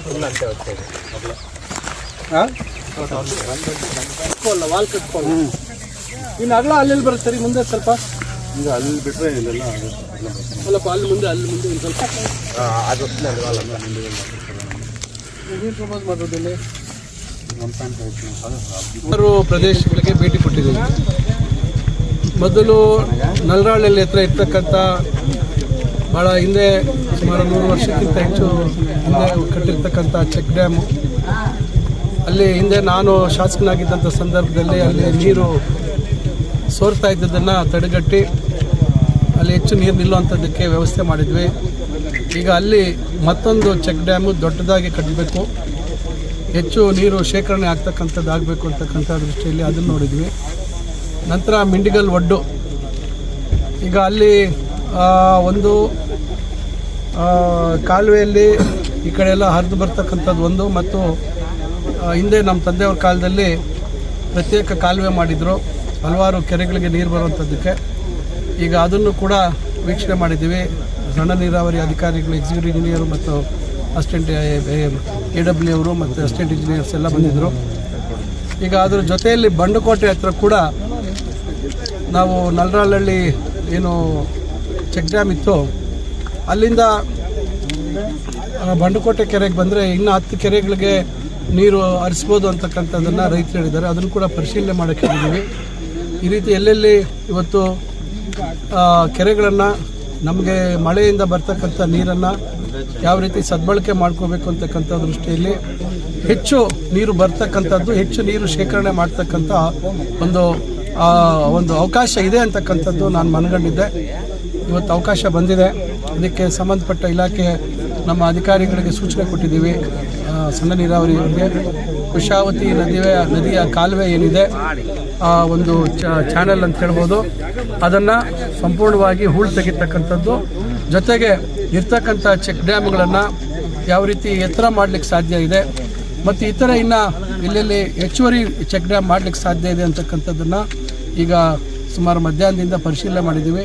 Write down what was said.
Full ಅಂತ wall ಕಟ್ಕೊಳ್ಳ ಇನ್ನು ಅಗಲ ಅಲ್ಲಿ ಬರುತ್ತೆ ಸರಿ ಮುಂದೆ ಸ್ವಲ್ಪ? ಈಗ ಅಲ್ಲಿ ಬಿಟ್ಟರೆ ಇಲ್ಲೆಲ್ಲ ಸ್ವಲ್ಪ ಅಲ್ಲಿ ಮುಂದೆ ಅಲ್ಲಿ ಮುಂದೆ ಒಂದು ಸ್ವಲ್ಪ. ಅದು ನೀರು ಪ್ರಪೋಸ್ ಮಾಡೋದಿಲ್ಲ ಸುಮಾರು ಪ್ರದೇಶಗಳಿಗೆ ಭೇಟಿ ಕೊಟ್ಟಿದ್ದೀವಿ ಮೊದಲು ನಲ್ರಾಳಲ್ಲಿ ಹತ್ರ ಇರ್ತಕ್ಕಂಥ ಭಾಳ ಹಿಂದೆ ಸುಮಾರು ನೂರು ವರ್ಷಕ್ಕಿಂತ ಹೆಚ್ಚು ಹಿಂದೆ ಕಟ್ಟಿರ್ತಕ್ಕಂಥ ಚೆಕ್ ಡ್ಯಾಮು. ಅಲ್ಲಿ ಹಿಂದೆ ನಾನು ಶಾಸಕನಾಗಿದ್ದಂಥ ಸಂದರ್ಭದಲ್ಲಿ ಅಲ್ಲಿ ನೀರು ಸೋರ್ತಾ ಇದ್ದದನ್ನು ತಡೆಗಟ್ಟಿ ಅಲ್ಲಿ ಹೆಚ್ಚು ನೀರು ನಿಲ್ಲುವಂಥದ್ದಕ್ಕೆ ವ್ಯವಸ್ಥೆ ಮಾಡಿದ್ವಿ. ಈಗ ಅಲ್ಲಿ ಮತ್ತೊಂದು ಚೆಕ್ ಡ್ಯಾಮು ದೊಡ್ಡದಾಗಿ ಕಟ್ಟಬೇಕು. ಹೆಚ್ಚು ನೀರು ಶೇಖರಣೆ ಆಗ್ತಕ್ಕಂಥದ್ದು ಆಗಬೇಕು ಅಂತಕ್ಕಂಥ ದೃಷ್ಟಿಯಲ್ಲಿ ಅದನ್ನು ನೋಡಿದ್ವಿ. ನಂತರ ಮಿಂಡಿಗಲ್ ಒಡ್ಡು. ಈಗ ಅಲ್ಲಿ ಒಂದು ಕಾಲುವೆಯಲ್ಲಿ ಈ ಕಡೆ ಎಲ್ಲ ಹರಿದು ಬರ್ತಕ್ಕಂಥದ್ದು ಒಂದು ಮತ್ತು ಹಿಂದೆ ನಮ್ಮ ತಂದೆಯವ್ರ ಕಾಲದಲ್ಲಿ ಪ್ರತ್ಯೇಕ ಕಾಲುವೆ ಮಾಡಿದರು. ಹಲವಾರು ಕೆರೆಗಳಿಗೆ ನೀರು ಬರುವಂಥದ್ದಕ್ಕೆ. ಈಗ ಅದನ್ನು ಕೂಡ ವೀಕ್ಷಣೆ ಮಾಡಿದ್ದೀವಿ. ಸಣ್ಣ ನೀರಾವರಿ ಅಧಿಕಾರಿಗಳು ಎಕ್ಸಿಕ್ಯೂಟಿವ್ ಇಂಜಿನಿಯರು ಮತ್ತು ಅಸಿಸ್ಟೆಂಟ್ ಎ ಡಬ್ಲ್ಯೂ ಅವರು ಮತ್ತು ಅಸಿಸ್ಟೆಂಟ್ ಇಂಜಿನಿಯರ್ಸ್ ಎಲ್ಲ ಬಂದಿದ್ದರು ಈಗ ಅದರ ಜೊತೆಯಲ್ಲಿ ಬಂಡುಕೋಟೆ ಹತ್ರ ಕೂಡ ನಾವು ನಲ್ರಾಳಲ್ಲಿ ಏನು ಚೆಕ್ ಡ್ಯಾಮ್ ಇತ್ತು. ಅಲ್ಲಿಂದ ಬಂಡುಕೋಟೆ ಕೆರೆಗೆ ಬಂದರೆ ಇನ್ನು ಹತ್ತು ಕೆರೆಗಳಿಗೆ ನೀರು ಹರಿಸ್ಬೋದು ಅಂತಕ್ಕಂಥದ್ದನ್ನು ರೈತರು ಹೇಳಿದ್ದಾರೆ. ಅದನ್ನು ಕೂಡ ಪರಿಶೀಲನೆ ಮಾಡೋಕ್ಕೆ ಹೇಳಿದ್ದೀವಿ ಈ ರೀತಿ ಎಲ್ಲೆಲ್ಲಿ ಇವತ್ತು ಕೆರೆಗಳನ್ನು, ನಮಗೆ ಮಳೆಯಿಂದ ಬರ್ತಕ್ಕಂಥ ನೀರನ್ನು ಯಾವ ರೀತಿ ಸದ್ಬಳಕೆ ಮಾಡ್ಕೋಬೇಕು ಅಂತಕ್ಕಂಥ ದೃಷ್ಟಿಯಲ್ಲಿ ಹೆಚ್ಚು ನೀರು ಬರ್ತಕ್ಕಂಥದ್ದು, ಹೆಚ್ಚು ನೀರು ಶೇಖರಣೆ ಮಾಡ್ತಕ್ಕಂಥ ಒಂದು ಒಂದು ಅವಕಾಶ ಇದೆ ಅಂತಕ್ಕಂಥದ್ದು ನಾನು ಮನಗಂಡಿದ್ದೆ. ಇವತ್ತು ಅವಕಾಶ ಬಂದಿದೆ. ಅದಕ್ಕೆ ಸಂಬಂಧಪಟ್ಟ ಇಲಾಖೆ ನಮ್ಮ ಅಧಿಕಾರಿಗಳಿಗೆ ಸೂಚನೆ ಕೊಟ್ಟಿದ್ದೀವಿ. ಸಣ್ಣ ನೀರಾವರಿ ಬಗ್ಗೆ ಕುಶಾವತಿ ನದಿಯ ನದಿಯ ಕಾಲುವೆ ಏನಿದೆ, ಆ ಒಂದು ಚಾನೆಲ್ ಅಂತ ಹೇಳ್ಬೋದು. ಅದನ್ನು ಸಂಪೂರ್ಣವಾಗಿ ಹೂಳು ತೆಗಿತಕ್ಕಂಥದ್ದು. ಜೊತೆಗೆ ಇರ್ತಕ್ಕಂಥ ಚೆಕ್ ಡ್ಯಾಮ್ಗಳನ್ನು ಯಾವ ರೀತಿ ಎತ್ತರ ಮಾಡಲಿಕ್ಕೆ ಸಾಧ್ಯ ಇದೆ, ಮತ್ತು ಇತರ ಇನ್ನು ಎಲ್ಲೆಲ್ಲಿ ಹೆಚ್ಚುವರಿ ಚೆಕ್ ಡ್ಯಾಮ್ ಮಾಡಲಿಕ್ಕೆ ಸಾಧ್ಯ ಇದೆ ಅಂತಕ್ಕಂಥದ್ದನ್ನು ಈಗ ಸುಮಾರು ಮಧ್ಯಾಹ್ನದಿಂದ ಪರಿಶೀಲನೆ ಮಾಡಿದ್ದೀವಿ.